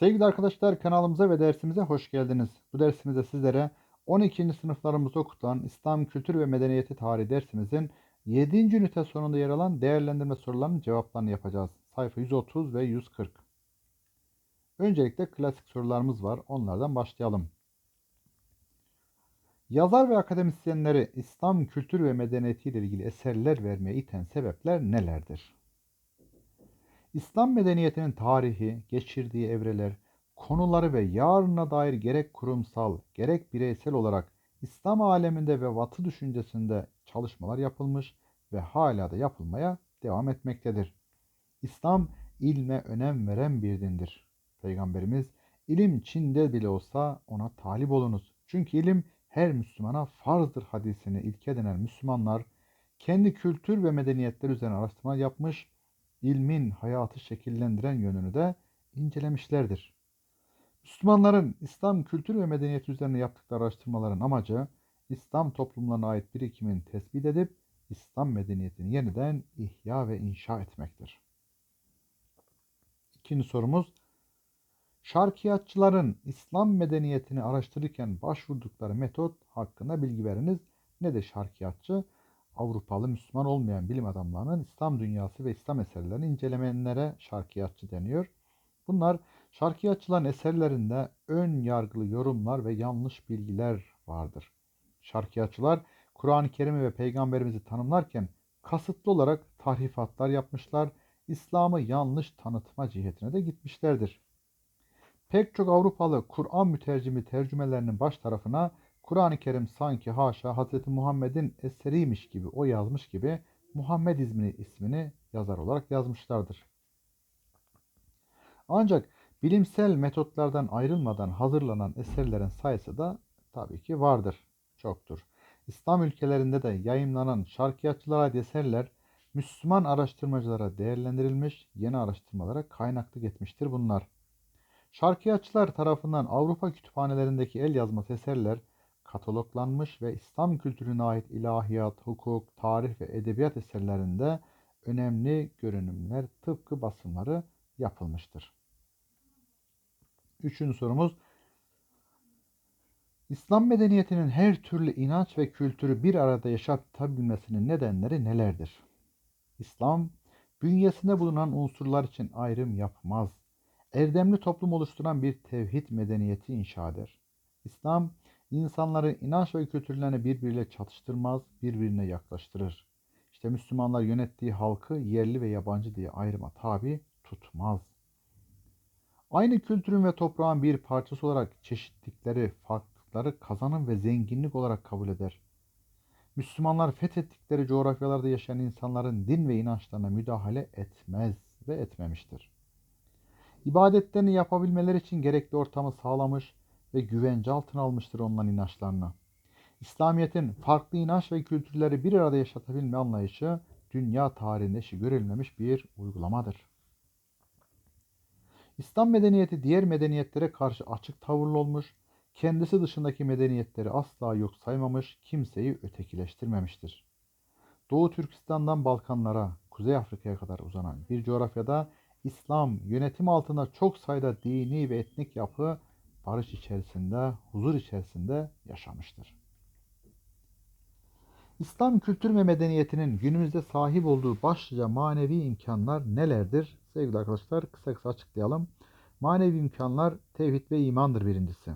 Sevgili arkadaşlar kanalımıza ve dersimize hoş geldiniz. Bu dersimizde sizlere 12. sınıflarımızda okutulan İslam Kültür ve Medeniyeti Tarihi dersimizin 7. ünite sonunda yer alan değerlendirme sorularının cevaplarını yapacağız. Sayfa 130 ve 140. Öncelikle klasik sorularımız var. Onlardan başlayalım. Yazar ve akademisyenleri İslam kültür ve medeniyeti ile ilgili eserler vermeye iten sebepler nelerdir? İslam medeniyetinin tarihi, geçirdiği evreler, konuları ve yarına dair gerek kurumsal, gerek bireysel olarak İslam aleminde ve Batı düşüncesinde çalışmalar yapılmış ve hala da yapılmaya devam etmektedir. İslam ilme önem veren bir dindir. Peygamberimiz ilim Çin'de bile olsa ona talip olunuz. Çünkü ilim her Müslümana farzdır hadisini ilke edinen Müslümanlar kendi kültür ve medeniyetler üzerine araştırma yapmış ilmin hayatı şekillendiren yönünü de incelemişlerdir. Müslümanların İslam kültürü ve medeniyeti üzerine yaptıkları araştırmaların amacı İslam toplumlarına ait birikimin tespit edip İslam medeniyetini yeniden ihya ve inşa etmektir. İkinci sorumuz Şarkiyatçıların İslam medeniyetini araştırırken başvurdukları metot hakkında bilgi veriniz. Nedir şarkiyatçı? Avrupalı Müslüman olmayan bilim adamlarının İslam dünyası ve İslam eserlerini incelemenlere şarkiyatçı deniyor. Bunlar şarkiyatçıların eserlerinde ön yargılı yorumlar ve yanlış bilgiler vardır. Şarkiyatçılar Kur'an-ı Kerim'i ve peygamberimizi tanımlarken kasıtlı olarak tahrifatlar yapmışlar, İslam'ı yanlış tanıtma cihetine de gitmişlerdir. Pek çok Avrupalı Kur'an mütercimi tercümelerinin baş tarafına Kur'an-ı Kerim sanki haşa Hz. Muhammed'in eseriymiş gibi o yazmış gibi Muhammed ismini, ismini yazar olarak yazmışlardır. Ancak bilimsel metotlardan ayrılmadan hazırlanan eserlerin sayısı da tabii ki vardır, çoktur. İslam ülkelerinde de yayımlanan şarkiyatçılara eserler Müslüman araştırmacılara değerlendirilmiş, yeni araştırmalara kaynaklık etmiştir bunlar. Şarkiyatçılar tarafından Avrupa kütüphanelerindeki el yazması eserler kataloglanmış ve İslam kültürüne ait ilahiyat, hukuk, tarih ve edebiyat eserlerinde önemli görünümler tıpkı basımları yapılmıştır. Üçüncü sorumuz İslam medeniyetinin her türlü inanç ve kültürü bir arada yaşatabilmesinin nedenleri nelerdir? İslam, bünyesinde bulunan unsurlar için ayrım yapmaz. Erdemli toplum oluşturan bir tevhid medeniyeti inşa eder. İslam, insanları inanç ve kültürlerini birbiriyle çatıştırmaz, birbirine yaklaştırır. İşte Müslümanlar yönettiği halkı yerli ve yabancı diye ayrıma tabi tutmaz. Aynı kültürün ve toprağın bir parçası olarak çeşitlikleri, farklılıkları kazanım ve zenginlik olarak kabul eder. Müslümanlar fethettikleri coğrafyalarda yaşayan insanların din ve inançlarına müdahale etmez ve etmemiştir. İbadetlerini yapabilmeleri için gerekli ortamı sağlamış, ve güvence altına almıştır onların inançlarını. İslamiyet'in farklı inanç ve kültürleri bir arada yaşatabilme anlayışı dünya tarihinde eşi görülmemiş bir uygulamadır. İslam medeniyeti diğer medeniyetlere karşı açık tavırlı olmuş, kendisi dışındaki medeniyetleri asla yok saymamış, kimseyi ötekileştirmemiştir. Doğu Türkistan'dan Balkanlara, Kuzey Afrika'ya kadar uzanan bir coğrafyada İslam yönetim altında çok sayıda dini ve etnik yapı barış içerisinde, huzur içerisinde yaşamıştır. İslam kültür ve medeniyetinin günümüzde sahip olduğu başlıca manevi imkanlar nelerdir? Sevgili arkadaşlar kısa kısa açıklayalım. Manevi imkanlar tevhid ve imandır birincisi.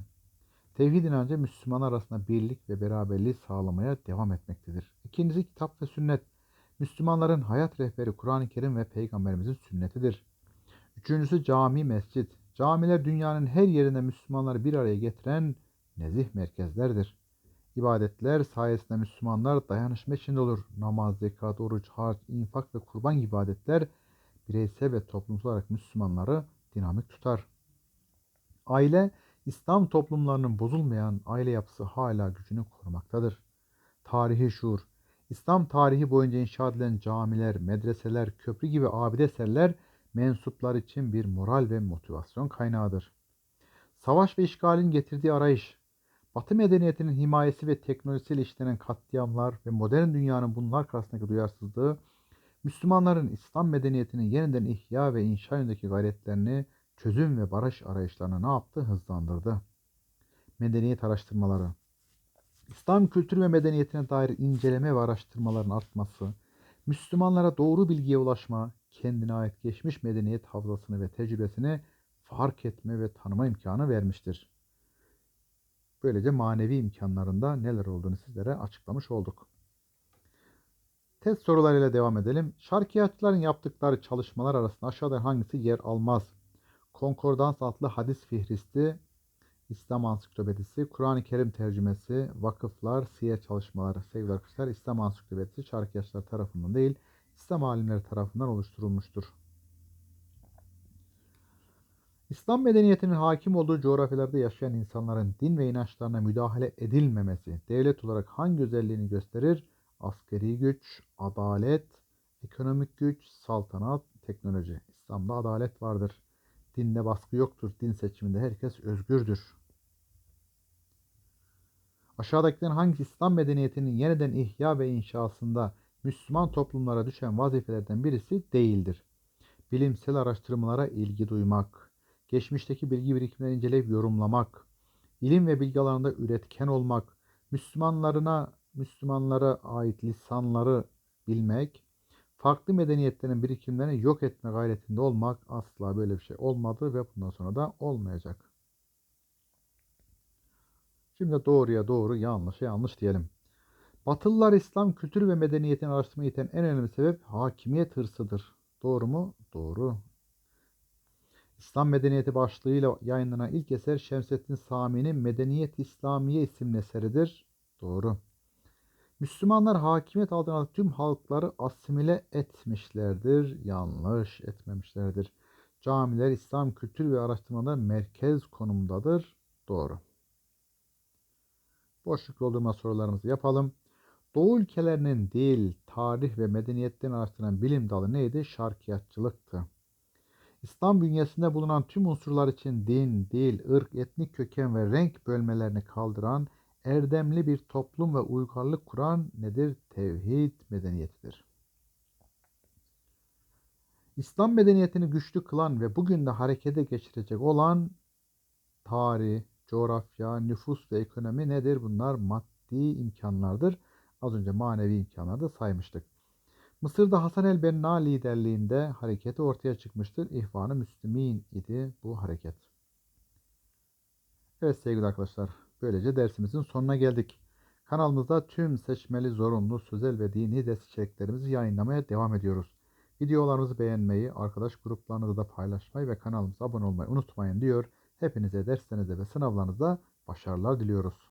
Tevhid inancı Müslüman arasında birlik ve beraberliği sağlamaya devam etmektedir. İkincisi kitap ve sünnet. Müslümanların hayat rehberi Kur'an-ı Kerim ve Peygamberimizin sünnetidir. Üçüncüsü cami, mescit. Camiler dünyanın her yerinde Müslümanları bir araya getiren nezih merkezlerdir. İbadetler sayesinde Müslümanlar dayanışma içinde olur. Namaz, zekat, oruç, harç, infak ve kurban ibadetler bireysel ve toplumsal olarak Müslümanları dinamik tutar. Aile, İslam toplumlarının bozulmayan aile yapısı hala gücünü korumaktadır. Tarihi şuur, İslam tarihi boyunca inşa edilen camiler, medreseler, köprü gibi abide eserler mensuplar için bir moral ve motivasyon kaynağıdır. Savaş ve işgalin getirdiği arayış, Batı medeniyetinin himayesi ve teknolojisiyle işlenen katliamlar ve modern dünyanın bunlar karşısındaki duyarsızlığı, Müslümanların İslam medeniyetinin yeniden ihya ve inşa yönündeki gayretlerini çözüm ve barış arayışlarını ne yaptı? Hızlandırdı. Medeniyet araştırmaları. İslam kültürü ve medeniyetine dair inceleme ve araştırmaların artması, Müslümanlara doğru bilgiye ulaşma, kendine ait geçmiş medeniyet havzasını ve tecrübesini fark etme ve tanıma imkanı vermiştir. Böylece manevi imkanlarında neler olduğunu sizlere açıklamış olduk. Test sorularıyla devam edelim. Şarkiyatçıların yaptıkları çalışmalar arasında aşağıda hangisi yer almaz? Konkordans adlı hadis fihristi, İslam Ansiklopedisi, Kur'an-ı Kerim tercümesi, vakıflar, siyer çalışmaları sevgili arkadaşlar İslam Ansiklopedisi şarkiyatçılar tarafından değil İslam alimleri tarafından oluşturulmuştur. İslam medeniyetinin hakim olduğu coğrafyalarda yaşayan insanların din ve inançlarına müdahale edilmemesi devlet olarak hangi özelliğini gösterir? Askeri güç, adalet, ekonomik güç, saltanat, teknoloji. İslam'da adalet vardır. Dinde baskı yoktur. Din seçiminde herkes özgürdür. Aşağıdakilerin hangisi İslam medeniyetinin yeniden ihya ve inşasında Müslüman toplumlara düşen vazifelerden birisi değildir? Bilimsel araştırmalara ilgi duymak, geçmişteki bilgi birikimlerini inceleyip yorumlamak, ilim ve bilgi alanında üretken olmak, Müslümanlarına Müslümanlara ait lisanları bilmek, farklı medeniyetlerin birikimlerini yok etme gayretinde olmak asla böyle bir şey olmadı ve bundan sonra da olmayacak. Şimdi doğruya doğru, yanlışa yanlış diyelim. Batılılar İslam kültürü ve medeniyetini araştırmaya iten en önemli sebep hakimiyet hırsıdır. Doğru mu? Doğru. İslam Medeniyeti başlığıyla yayınlanan ilk eser Şemsettin Sami'nin Medeniyet İslamiye isimli eseridir. Doğru. Müslümanlar hakimiyet altına tüm halkları asimile etmişlerdir. Yanlış etmemişlerdir. Camiler İslam kültür ve araştırmalar merkez konumundadır. Doğru. Boşluk doldurma sorularımızı yapalım. Doğu ülkelerinin dil, tarih ve medeniyetlerini araştıran bilim dalı neydi? Şarkiyatçılıktı. İslam bünyesinde bulunan tüm unsurlar için din, dil, ırk, etnik köken ve renk bölmelerini kaldıran erdemli bir toplum ve uygarlık kuran nedir? Tevhid medeniyetidir. İslam medeniyetini güçlü kılan ve bugün de harekete geçirecek olan tarih, coğrafya, nüfus ve ekonomi nedir? Bunlar maddi imkanlardır. Az önce manevi imkanları da saymıştık. Mısır'da Hasan el-Benna liderliğinde hareketi ortaya çıkmıştır. İhvan-ı Müslümin idi bu hareket. Evet sevgili arkadaşlar, böylece dersimizin sonuna geldik. Kanalımızda tüm seçmeli, zorunlu, sözel ve dini ders içeriklerimizi yayınlamaya devam ediyoruz. Videolarımızı beğenmeyi, arkadaş gruplarınızda da paylaşmayı ve kanalımıza abone olmayı unutmayın diyor. Hepinize derslerinizde ve sınavlarınızda başarılar diliyoruz.